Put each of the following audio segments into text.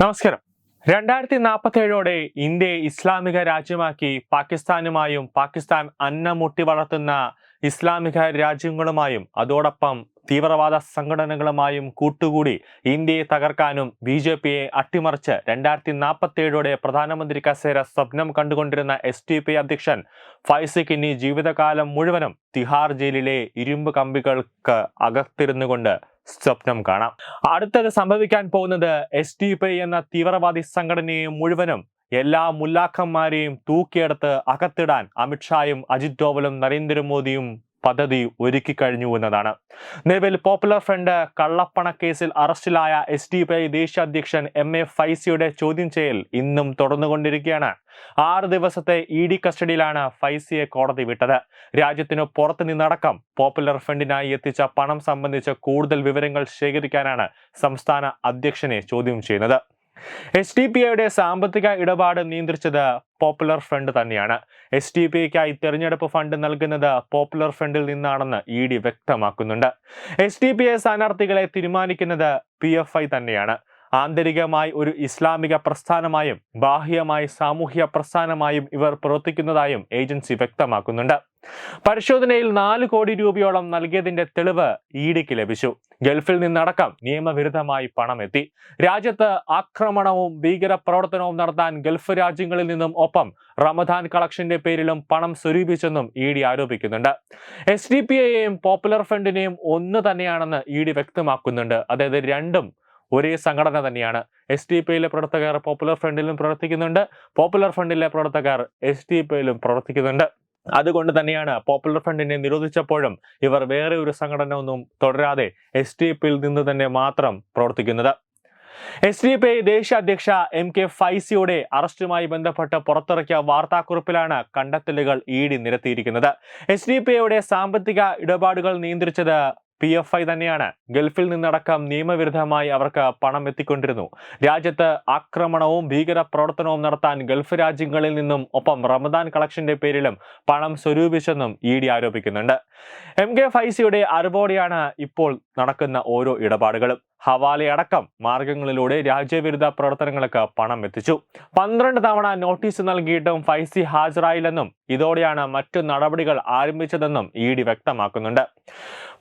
നമസ്കാരം. രണ്ടായിരത്തി നാൽപ്പത്തി ഏഴോടെ ഇന്ത്യയെ ഇസ്ലാമിക രാജ്യമാക്കി പാകിസ്ഥാനുമായും പാകിസ്ഥാൻ അന്നമുട്ടി വളർത്തുന്ന ഇസ്ലാമിക രാജ്യങ്ങളുമായും അതോടൊപ്പം തീവ്രവാദ സംഘടനകളുമായും കൂട്ടുകൂടി ഇന്ത്യയെ തകർക്കാനും ബി ജെ പിയെ അട്ടിമറിച്ച് രണ്ടായിരത്തി നാൽപ്പത്തി ഏഴോടെ പ്രധാനമന്ത്രി കസേര സ്വപ്നം കണ്ടുകൊണ്ടിരുന്ന എസ് ടി പി അധ്യക്ഷൻ ഫൈസിക് ഇനി ജീവിതകാലം മുഴുവനും തിഹാർ ജയിലിലെ ഇരുമ്പ് കമ്പികൾക്ക് അകത്തിരുന്നുകൊണ്ട് സ്വപ്നം കാണാം. അടുത്തത് സംഭവിക്കാൻ പോകുന്നത് എസ് ഡി പി എന്ന തീവ്രവാദി സംഘടനയെ മുഴുവനും എല്ലാ മുല്ലാക്കന്മാരെയും തൂക്കിയെടുത്ത് അകത്തിടാൻ അമിത്ഷായും അജിത് ഡോവലും നരേന്ദ്രമോദിയും പദ്ധതി ഒരുക്കി കഴിഞ്ഞു എന്നതാണ്. നിലവിൽ പോപ്പുലർ ഫ്രണ്ട് കള്ളപ്പണ കേസിൽ അറസ്റ്റിലായ എസ് ഡി പി ഐ ദേശീയ അധ്യക്ഷൻ എം എ ഫൈസിയുടെ ചോദ്യം ചെയ്യൽ ഇന്നും തുടർന്നുകൊണ്ടിരിക്കുകയാണ്. ആറ് ദിവസത്തെ ഇ ഡി കസ്റ്റഡിയിലാണ് ഫൈസിയെ കോടതി വിട്ടത്. രാജ്യത്തിനു പുറത്തു നിന്നടക്കം പോപ്പുലർ ഫ്രണ്ടിനായി എത്തിച്ച പണം സംബന്ധിച്ച് കൂടുതൽ വിവരങ്ങൾ ശേഖരിക്കാനാണ് സംസ്ഥാന അധ്യക്ഷനെ ചോദ്യം ചെയ്യുന്നത്. എസ് ഡി പി ഐയുടെ സാമ്പത്തിക ഇടപാട് നിയന്ത്രിച്ചത് പോപ്പുലർ ഫ്രണ്ട് തന്നെയാണ്. എസ് ഡി പി ഐക്കായി തെരഞ്ഞെടുപ്പ് ഫണ്ട് നൽകുന്നത് പോപ്പുലർ ഫ്രണ്ടിൽ നിന്നാണെന്ന് ഇ ഡി വ്യക്തമാക്കുന്നുണ്ട്. എസ് ഡി പി ഐ സ്ഥാനാർത്ഥികളെ തീരുമാനിക്കുന്നത് പി എഫ് ഐ തന്നെയാണ്. ആന്തരികമായി ഒരു ഇസ്ലാമിക പ്രസ്ഥാനമായും ബാഹ്യമായി സാമൂഹ്യ പ്രസ്ഥാനമായും ഇവർ പ്രവർത്തിക്കുന്നതായും ഏജൻസി വ്യക്തമാക്കുന്നുണ്ട്. പരിശോധനയിൽ നാല് കോടി രൂപയോളം നൽകിയതിന്റെ തെളിവ് ഇഡിക്ക് ലഭിച്ചു. ഗൾഫിൽ നിന്നടക്കം നിയമവിരുദ്ധമായി പണമെത്തി. രാജ്യത്ത് ആക്രമണവും ഭീകര പ്രവർത്തനവും നടത്താൻ ഗൾഫ് രാജ്യങ്ങളിൽ നിന്നും ഒപ്പം റമദാൻ കളക്ഷന്റെ പേരിലും പണം സ്വരൂപിച്ചെന്നും ഇ ഡി ആരോപിക്കുന്നുണ്ട്. എസ് ഡി പി ഐയെയും പോപ്പുലർ ഫ്രണ്ടിനെയും ഒന്ന് തന്നെയാണെന്ന് ഇ ഡി വ്യക്തമാക്കുന്നുണ്ട്. അതായത് രണ്ടും ഒരേ സംഘടന തന്നെയാണ്. എസ് ഡി പിയിലെ പ്രവർത്തകർ പോപ്പുലർ ഫ്രണ്ടിലും പ്രവർത്തിക്കുന്നുണ്ട്. പോപ്പുലർ ഫ്രണ്ടിലെ പ്രവർത്തകർ എസ് ഡി പിയിലും പ്രവർത്തിക്കുന്നുണ്ട്. അതുകൊണ്ട് തന്നെയാണ് പോപ്പുലർ ഫ്രണ്ടിനെ നിരോധിച്ചപ്പോഴും ഇവർ വേറെ ഒരു സംഘടന ഒന്നും തുടരാതെ എസ് ഡി പിയിൽ നിന്ന് തന്നെ മാത്രം പ്രവർത്തിക്കുന്നത്. എസ് ഡി പി ഐ ദേശീയ അധ്യക്ഷ എം കെ ഫൈസിയുടെ അറസ്റ്റുമായി ബന്ധപ്പെട്ട് പുറത്തിറക്കിയ വാർത്താക്കുറിപ്പിലാണ് കണ്ടെത്തലുകൾ ഇ ഡി നിരത്തിയിരിക്കുന്നത്. എസ് ഡി പി ഐയുടെ സാമ്പത്തിക ഇടപാടുകൾ നിയന്ത്രിച്ചത് പി എഫ് ഐ തന്നെയാണ്. ഗൾഫിൽ നിന്നടക്കം നിയമവിരുദ്ധമായി അവർക്ക് പണം എത്തിക്കൊണ്ടിരുന്നു. രാജ്യത്ത് ആക്രമണവും ഭീകര പ്രവർത്തനവും നടത്താൻ ഗൾഫ് രാജ്യങ്ങളിൽ നിന്നും ഒപ്പം റമദാൻ കളക്ഷന്റെ പേരിലും പണം സ്വരൂപിച്ചെന്നും ഇ ഡി ആരോപിക്കുന്നുണ്ട്. എം കെ ഫൈസിയുടെ അറിവോടെയാണ് ഇപ്പോൾ നടക്കുന്ന ഓരോ ഇടപാടുകളും. ഹവാലയടക്കം മാർഗങ്ങളിലൂടെ രാജ്യവിരുദ്ധ പ്രവർത്തനങ്ങൾക്ക് പണം എത്തിച്ചു. പന്ത്രണ്ട് തവണ നോട്ടീസ് നൽകിയിട്ടും ഫൈസി ഹാജരായില്ലെന്നും ഇതോടെയാണ് മറ്റു നടപടികൾ ആരംഭിച്ചതെന്നും ഇ ഡി വ്യക്തമാക്കുന്നുണ്ട്.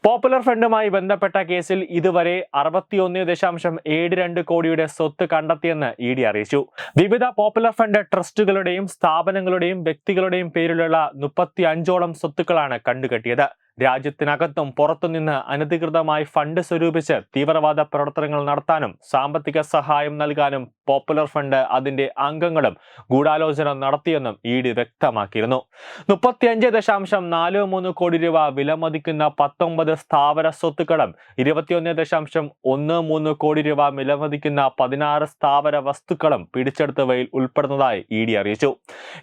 പോപ്പുലർ ഫ്രണ്ടുമായി ബന്ധപ്പെട്ട കേസിൽ ഇതുവരെ അറുപത്തിയൊന്ന് ദശാംശം ഏഴ് രണ്ട് കോടിയുടെ സ്വത്ത് കണ്ടെത്തിയെന്ന് ഇ ഡി അറിയിച്ചു. വിവിധ പോപ്പുലർ ഫ്രണ്ട് ട്രസ്റ്റുകളുടെയും സ്ഥാപനങ്ങളുടെയും വ്യക്തികളുടെയും പേരിലുള്ള മുപ്പത്തി അഞ്ചോളം സ്വത്തുക്കളാണ് കണ്ടുകെട്ടിയത്. രാജ്യത്തിനകത്തും പുറത്തുനിന്ന് അനധികൃതമായി ഫണ്ട് സ്വരൂപിച്ച് തീവ്രവാദ പ്രവർത്തനങ്ങൾ നടത്താനും സാമ്പത്തിക സഹായം നൽകാനും പോപ്പുലർ ഫണ്ട് അതിന്റെ അംഗങ്ങളും ഗൂഢാലോചന നടത്തിയെന്നും ഇ ഡി വ്യക്തമാക്കിയിരുന്നു. മുപ്പത്തിയഞ്ച് ദശാംശം നാല് മൂന്ന് കോടി രൂപ വിലമതിക്കുന്ന പത്തൊമ്പത് സ്ഥാവര സ്വത്തുക്കളും ഇരുപത്തിയൊന്ന് ദശാംശം ഒന്ന് മൂന്ന് കോടി രൂപ വിലമതിക്കുന്ന പതിനാറ് സ്ഥാവര വസ്തുക്കളും പിടിച്ചെടുത്തവയിൽ ഉൾപ്പെടുന്നതായി ഇ ഡി അറിയിച്ചു.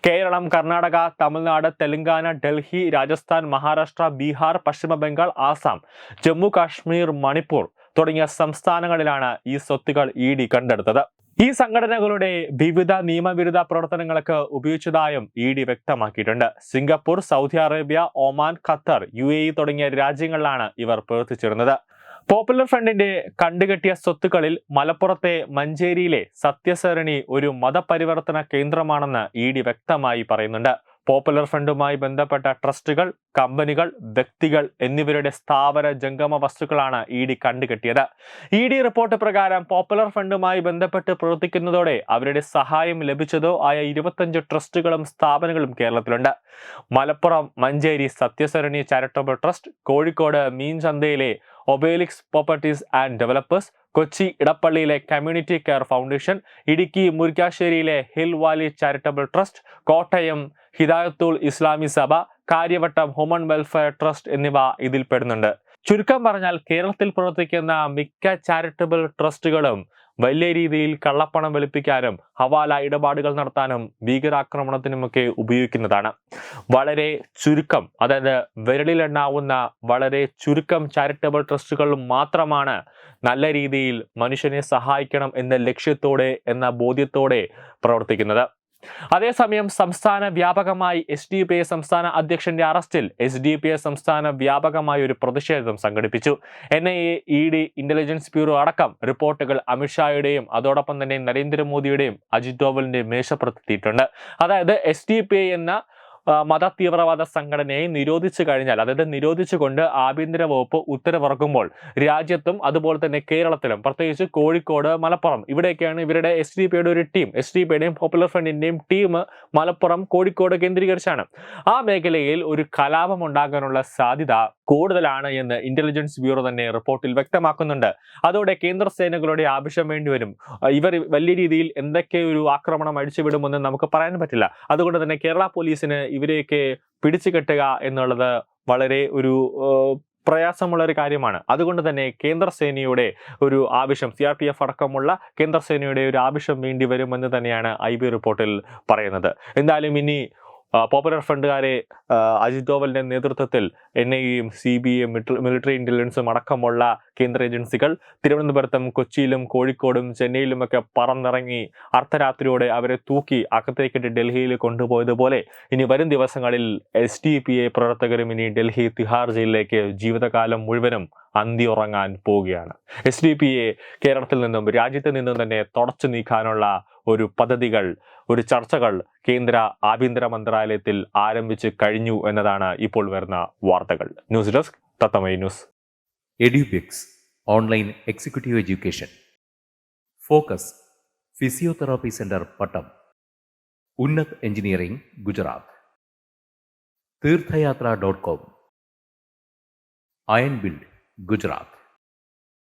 കേരളം കർണാടക തമിഴ്നാട് തെലങ്കാന ഡൽഹി രാജസ്ഥാൻ മഹാരാഷ്ട്ര ബീഹാർ പശ്ചിമ ബംഗാൾ ആസാം ജമ്മു കാശ്മീർ മണിപ്പൂർ തുടങ്ങിയ സംസ്ഥാനങ്ങളിലാണ് ഈ സ്വത്തുക്കൾ ഇ ഡി കണ്ടെടുത്തത്. ഈ സംഘടനകളുടെ വിവിധ നിയമവിരുദ്ധ പ്രവർത്തനങ്ങൾക്ക് ഉപയോഗിച്ചതായും ഇ ഡി വ്യക്തമാക്കിയിട്ടുണ്ട്. Singapore Saudi Arabia Oman Qatar U A E തുടങ്ങിയ രാജ്യങ്ങളിലാണ് ഇവർ പ്രവർത്തിച്ചിരുന്നത്. പോപ്പുലർ ഫ്രണ്ടിന്റെ കണ്ടുകെട്ടിയ സ്വത്തുക്കളിൽ മലപ്പുറത്തെ മഞ്ചേരിയിലെ സത്യസരണി ഒരു മതപരിവർത്തന കേന്ദ്രമാണെന്ന് ഇ ഡി വ്യക്തമായി പറയുന്നുണ്ട്. പോപ്പുലർ ഫണ്ടുമായി ബന്ധപ്പെട്ട ട്രസ്റ്റുകൾ കമ്പനികൾ വ്യക്തികൾ എന്നിവരുടെ സ്ഥാപന ജംഗമ വസ്തുക്കളാണ് ഇ ഡി കണ്ടുകെട്ടിയത്. ഇ ഡി റിപ്പോർട്ട് പ്രകാരം പോപ്പുലർ ഫണ്ടുമായി ബന്ധപ്പെട്ട് പ്രവർത്തിക്കുന്നതോടെ അവരുടെ സഹായം ലഭിച്ചതോ ആയ ഇരുപത്തഞ്ച് ട്രസ്റ്റുകളും സ്ഥാപനങ്ങളും കേരളത്തിലുണ്ട്. Malappuram Manjeri Sathyasarani charitable trust Kozhikode മീൻചന്തയിലെ Obelix properties and developers Kochi ഇടപ്പള്ളിയിലെ community care foundation Idukki മുരിക്കാശ്ശേരിയിലെ hill valley charitable trust Kottayam Hidayathul Islami Sabha Karyavattom human welfare trust എന്നിവ ഇതിൽ പെടുന്നുണ്ട് ചുരുക്കം പറഞ്ഞാൽ കേരളത്തിൽ പ്രവർത്തിക്കുന്ന മിക്ക ചാരിറ്റബിൾ ട്രസ്റ്റുകളും വലിയ രീതിയിൽ കള്ളപ്പണം വെളുപ്പിക്കാനും ഹവാല ഇടപാടുകൾ നടത്താനും ഭീകരാക്രമണത്തിനുമൊക്കെ ഉപയോഗിക്കുന്നതാണ്. വളരെ ചുരുക്കം അതായത് വിരലിലെണ്ണാവുന്ന വളരെ ചുരുക്കം ചാരിറ്റബിൾ ട്രസ്റ്റുകൾ മാത്രമാണ് നല്ല രീതിയിൽ മനുഷ്യനെ സഹായിക്കണം എന്ന ലക്ഷ്യത്തോടെ എന്ന ബോധ്യത്തോടെ പ്രവർത്തിക്കുന്നത്. അതേസമയം സംസ്ഥാന വ്യാപകമായി എസ് ഡി പി ഐ സംസ്ഥാന അധ്യക്ഷന്റെ അറസ്റ്റിൽ എസ് ഡി പി ഐ സംസ്ഥാന വ്യാപകമായി ഒരു പ്രതിഷേധം സംഘടിപ്പിച്ചു. N I A E D intelligence bureau അടക്കം റിപ്പോർട്ടുകൾ അമിത്ഷായുടെയും അതോടൊപ്പം തന്നെ നരേന്ദ്രമോദിയുടെയും അജിത് ഡോവലിന്റെയും മേശപ്പുറത്തെത്തിയിട്ടുണ്ട് അതായത് എസ് ഡി പി ഐ എന്ന മത തീവ്രവാദ സംഘടനയെ നിരോധിച്ചു കഴിഞ്ഞാൽ അതായത് നിരോധിച്ചുകൊണ്ട് ആഭ്യന്തര വകുപ്പ് ഉത്തരവിറക്കുമ്പോൾ രാജ്യത്തും അതുപോലെ തന്നെ കേരളത്തിലും പ്രത്യേകിച്ച് കോഴിക്കോട് മലപ്പുറം ഇവിടെയൊക്കെയാണ് ഇവരുടെ എസ് ഡി പിയുടെ ഒരു ടീം. എസ് ഡി പിയുടെയും പോപ്പുലർ ഫ്രണ്ടിന്റെയും ടീം മലപ്പുറം കോഴിക്കോട് കേന്ദ്രീകരിച്ചാണ്. ആ മേഖലയിൽ ഒരു കലാപം ഉണ്ടാകാനുള്ള സാധ്യത കൂടുതലാണ് എന്ന് ഇന്റലിജൻസ് ബ്യൂറോ തന്നെ റിപ്പോർട്ടിൽ വ്യക്തമാക്കുന്നുണ്ട്. അതോടെ കേന്ദ്ര സേനകളുടെ ആവശ്യം വേണ്ടിവരും ഇവർ വലിയ രീതിയിൽ എന്തൊക്കെ ഒരു ആക്രമണം അഴിച്ചുവിടുമെന്ന് നമുക്ക് പറയാൻ പറ്റില്ല. അതുകൊണ്ട് തന്നെ കേരള പോലീസിന് ഇവരെയൊക്കെ പിടിച്ചു കെട്ടുക എന്നുള്ളത് വളരെ ഒരു പ്രയാസമുള്ള ഒരു കാര്യമാണ്. അതുകൊണ്ട് തന്നെ കേന്ദ്ര സേനയുടെ ഒരു ആവശ്യം സി ആർ പി എഫ് അടക്കമുള്ള കേന്ദ്ര സേനയുടെ ഒരു ആവശ്യം വേണ്ടി വരുമെന്ന് തന്നെയാണ് ഐ ബി റിപ്പോർട്ടിൽ പറയുന്നത്. എന്തായാലും ഇനി പോപ്പുലർ ഫ്രണ്ടുകാരെ അജിത് ഡോവലിന്റെ നേതൃത്വത്തിൽ എൻ ഐ എയും സി ബി ഐയും മിലിറ്ററി ഇന്റലിജൻസും അടക്കമുള്ള കേന്ദ്ര ഏജൻസികൾ തിരുവനന്തപുരത്തും കൊച്ചിയിലും കോഴിക്കോടും ചെന്നൈയിലുമൊക്കെ പറന്നിറങ്ങി അർദ്ധരാത്രിയോടെ അവരെ തൂക്കി അകത്തേക്കിട്ട് ഡൽഹിയിൽ കൊണ്ടുപോയതുപോലെ ഇനി വരും ദിവസങ്ങളിൽ എസ് ഡി പി എ പ്രവർത്തകരും ഇനി ഡൽഹി തിഹാർ ജയിലിലേക്ക് ജീവിതകാലം മുഴുവനും അന്തി ഉറങ്ങാൻ പോവുകയാണ്. എസ് ഡി പി എ കേരളത്തിൽ നിന്നും രാജ്യത്ത് നിന്നും തന്നെ തുടച്ചു നീക്കാനുള്ള ഒരു പദ്ധതികൾ ഒരു ചർച്ചകൾ കേന്ദ്ര ആഭ്യന്തര മന്ത്രാലയത്തിൽ ആരംഭിച്ച് കഴിഞ്ഞു എന്നതാണ് ഇപ്പോൾ വരുന്ന വാർത്തകൾ. News desk തത്തമൈ news. Edubix online executive education. Focus physiotherapy centre Pattom. Unnat engineering Gujarat. Tirthayatra dot com. Iron build Gujarat.